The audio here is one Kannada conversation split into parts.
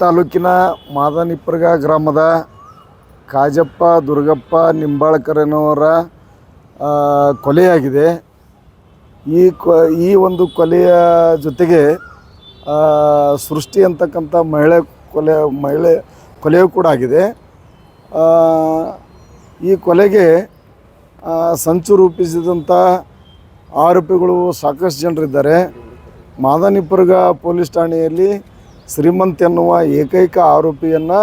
ತಾಲೂಕಿನ ಮಾದನಿಪ್ಪರ್ಗ ಗ್ರಾಮದ ಕಾಜಪ್ಪ, ದುರ್ಗಪ್ಪ ನಿಂಬಾಳ್ಕರನವರ ಕೊಲೆಯಾಗಿದೆ. ಈ ಕೊ, ಈ ಒಂದು ಕೊಲೆಯ ಜೊತೆಗೆ ಸೃಷ್ಟಿ ಅಂತಕ್ಕಂಥ ಮಹಿಳೆ ಕೊಲೆ, ಮಹಿಳೆ ಕೊಲೆಯೂ ಕೂಡ ಆಗಿದೆ. ಈ ಕೊಲೆಗೆ ಸಂಚು ರೂಪಿಸಿದಂಥ ಆರೋಪಿಗಳು ಸಾಕಷ್ಟು ಜನರಿದ್ದಾರೆ. ಮಾದನಿಪುರ್ಗ ಪೊಲೀಸ್ ಠಾಣೆಯಲ್ಲಿ ಶ್ರೀಮಂತ್ ಎನ್ನುವ ಏಕೈಕ ಆರೋಪಿಯನ್ನು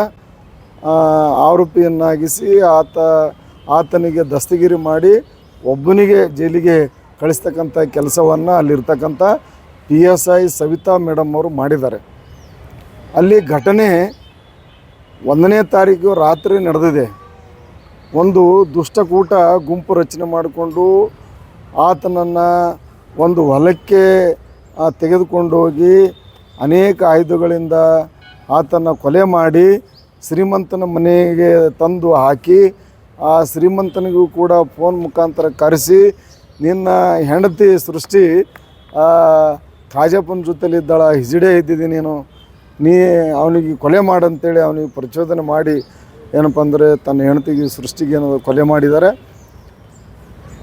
ಆರೋಪಿಯನ್ನಾಗಿಸಿ ಆತ, ಆತನಿಗೆ ದಸ್ತಗಿರಿ ಮಾಡಿ ಒಬ್ಬನಿಗೆ ಜೈಲಿಗೆ ಕಳಿಸ್ತಕ್ಕಂಥ ಕೆಲಸವನ್ನು ಅಲ್ಲಿರ್ತಕ್ಕಂಥ P S I Savitha madam ಅವರು ಮಾಡಿದ್ದಾರೆ. ಅಲ್ಲಿ ಘಟನೆ ಒಂದನೇ ತಾರೀಕು ರಾತ್ರಿ ನಡೆದಿದೆ. ಒಂದು ದುಷ್ಟಕೂಟ ಗುಂಪು ರಚನೆ ಮಾಡಿಕೊಂಡು ಆತನನ್ನು ಒಂದು ಹೊಲಕ್ಕೆ ತೆಗೆದುಕೊಂಡು ಹೋಗಿ ಅನೇಕ ಆಯುಧಗಳಿಂದ ಆತನ ಕೊಲೆ ಮಾಡಿ ಶ್ರೀಮಂತನ ಮನೆಗೆ ತಂದು ಹಾಕಿ ಆ ಶ್ರೀಮಂತನಿಗೂ ಕೂಡ ಫೋನ್ ಮುಖಾಂತರ ಕರೆಸಿ ನಿನ್ನ ಹೆಂಡತಿ ಸೃಷ್ಟಿ ಆ, ಕಾಜಪ್ಪನ ಜೊತೆಲಿದ್ದಾಳ ಹಿಜಡೆ ಇದ್ದಿದ್ದೀನಿ ನೀನು ನೀ ಅವನಿಗೆ ಕೊಲೆ ಮಾಡಂತೇಳಿ ಅವನಿಗೆ ಪ್ರಚೋದನೆ ಮಾಡಿ ಏನಪ್ಪ ಅಂದರೆ ತನ್ನ ಹೆಂಡತಿಗೆ ಸೃಷ್ಟಿಗೆ ಏನೋ ಕೊಲೆ ಮಾಡಿದ್ದಾರೆ.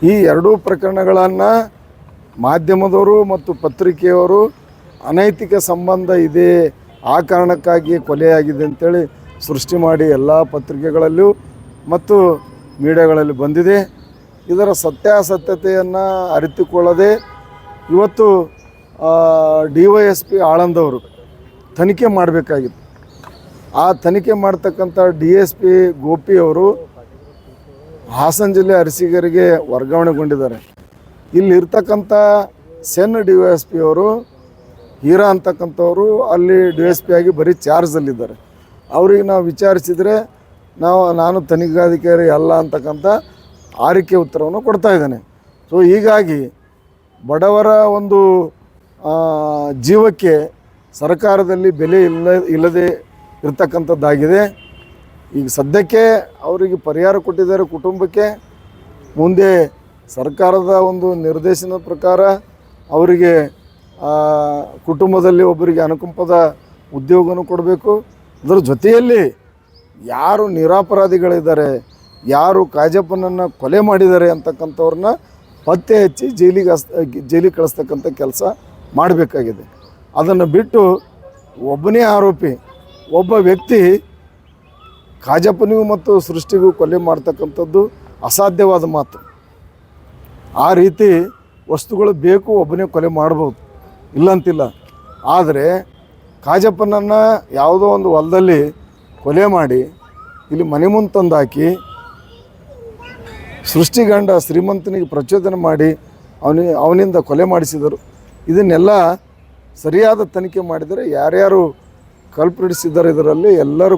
ಈ ಎರಡೂ ಪ್ರಕರಣಗಳನ್ನು ಮಾಧ್ಯಮದವರು ಮತ್ತು ಪತ್ರಿಕೆಯವರು ಅನೈತಿಕ ಸಂಬಂಧ ಇದೆ ಆ ಕಾರಣಕ್ಕಾಗಿ ಕೊಲೆಯಾಗಿದೆ ಅಂತೇಳಿ ಸೃಷ್ಟಿ ಮಾಡಿ ಎಲ್ಲ ಪತ್ರಿಕೆಗಳಲ್ಲೂ ಮತ್ತು ಮೀಡಿಯಾಗಳಲ್ಲಿ ಬಂದಿದೆ. ಇದರ ಸತ್ಯಾಸತ್ಯತೆಯನ್ನು ಅರಿತುಕೊಳ್ಳದೆ ಇವತ್ತು ಡಿ ವೈ ಎಸ್ ಪಿ ಆಳಂದವರು ತನಿಖೆ ಮಾಡಬೇಕಾಗಿತ್ತು. ಆ ತನಿಖೆ ಮಾಡ್ತಕ್ಕಂಥ ಡಿ ಎಸ್ ಪಿ ಗೋಪಿಯವರು ಹಾಸನ ಜಿಲ್ಲೆ ಅರಸಿಗರಿಗೆ ವರ್ಗಾವಣೆಗೊಂಡಿದ್ದಾರೆ. ಇಲ್ಲಿರ್ತಕ್ಕಂಥ CEN D Y S P ಅವರು ಹೀರಾ ಅಂತಕ್ಕಂಥವ್ರು ಅಲ್ಲಿ ಡಿ ಎಸ್ ಪಿ ಆಗಿ ಬರೀ ಚಾರ್ಜಲ್ಲಿದ್ದಾರೆ ಅವ್ರಿಗೆ ನಾವು ವಿಚಾರಿಸಿದರೆ ನಾವು, ನಾನು ತನಿಖಾಧಿಕಾರಿ ಅಲ್ಲ ಅಂತಕ್ಕಂಥ ಆರಿಕೆ ಉತ್ತರವನ್ನು ಕೊಡ್ತಾ ಇದ್ದೇನೆ. ಸೊ ಹೀಗಾಗಿ ಬಡವರ ಒಂದು ಜೀವಕ್ಕೆ ಸರ್ಕಾರದಲ್ಲಿ ಬೆಲೆ ಇಲ್ಲ, ಇಲ್ಲದೆ ಇರತಕ್ಕಂಥದ್ದಾಗಿದೆ. ಈಗ ಸದ್ಯಕ್ಕೆ ಅವರಿಗೆ ಪರಿಹಾರ ಕೊಟ್ಟಿದ್ದಾರೆ ಕುಟುಂಬಕ್ಕೆ. ಮುಂದೆ ಸರ್ಕಾರದ ಒಂದು ನಿರ್ದೇಶನದ ಪ್ರಕಾರ ಅವರಿಗೆ ಕುಟುಂಬದಲ್ಲಿ ಒಬ್ಬರಿಗೆ ಅನುಕಂಪದ ಉದ್ಯೋಗನೂ ಕೊಡಬೇಕು. ಅದರ ಜೊತೆಯಲ್ಲಿ ಯಾರು ನಿರಾಪರಾಧಿಗಳಿದ್ದಾರೆ, ಯಾರು ಕಾಜಪ್ಪನನ್ನು ಕೊಲೆ ಮಾಡಿದ್ದಾರೆ ಅಂತಕ್ಕಂಥವ್ರನ್ನ ಪತ್ತೆ ಹಚ್ಚಿ ಜೈಲಿಗೆ ಹಸ್, ಜೈಲಿಗೆ ಕಳಿಸ್ತಕ್ಕಂಥ ಕೆಲಸ ಮಾಡಬೇಕಾಗಿದೆ. ಅದನ್ನು ಬಿಟ್ಟು ಒಬ್ಬನೇ ಆರೋಪಿ, ಒಬ್ಬ ವ್ಯಕ್ತಿ ಕಾಜಪ್ಪನಿಗೂ ಮತ್ತು ಸೃಷ್ಟಿಗೂ ಕೊಲೆ ಮಾಡ್ತಕ್ಕಂಥದ್ದು ಅಸಾಧ್ಯವಾದ ಮಾತು. ಆ ರೀತಿ ವಸ್ತುಗಳು ಬೇಕು, ಒಬ್ಬನೇ ಕೊಲೆ ಮಾಡ್ಬೋದು. ಇಲ್ಲಂತಿಲ್ಲ. ಆದರೆ ಕಾಜಪ್ಪನನ್ನು ಯಾವುದೋ ಒಂದು ಹೊಲದಲ್ಲಿ ಕೊಲೆ ಮಾಡಿ ಇಲ್ಲಿ ಮನೆ ಮುಂದೆ ತಂದು ಹಾಕಿ ಸೃಷ್ಟಿಗಂಡ ಶ್ರೀಮಂತನಿಗೆ ಪ್ರಚೋದನೆ ಮಾಡಿ ಅವನಿ, ಅವನಿಂದ ಕೊಲೆ ಮಾಡಿಸಿದರು. ಇದನ್ನೆಲ್ಲ ಸರಿಯಾದ ತನಿಖೆ ಮಾಡಿದರೆ ಯಾರ್ಯಾರು ಕಲ್ಪಿಡಿಸಿದ್ದಾರೆ ಇದರಲ್ಲಿ ಎಲ್ಲರೂ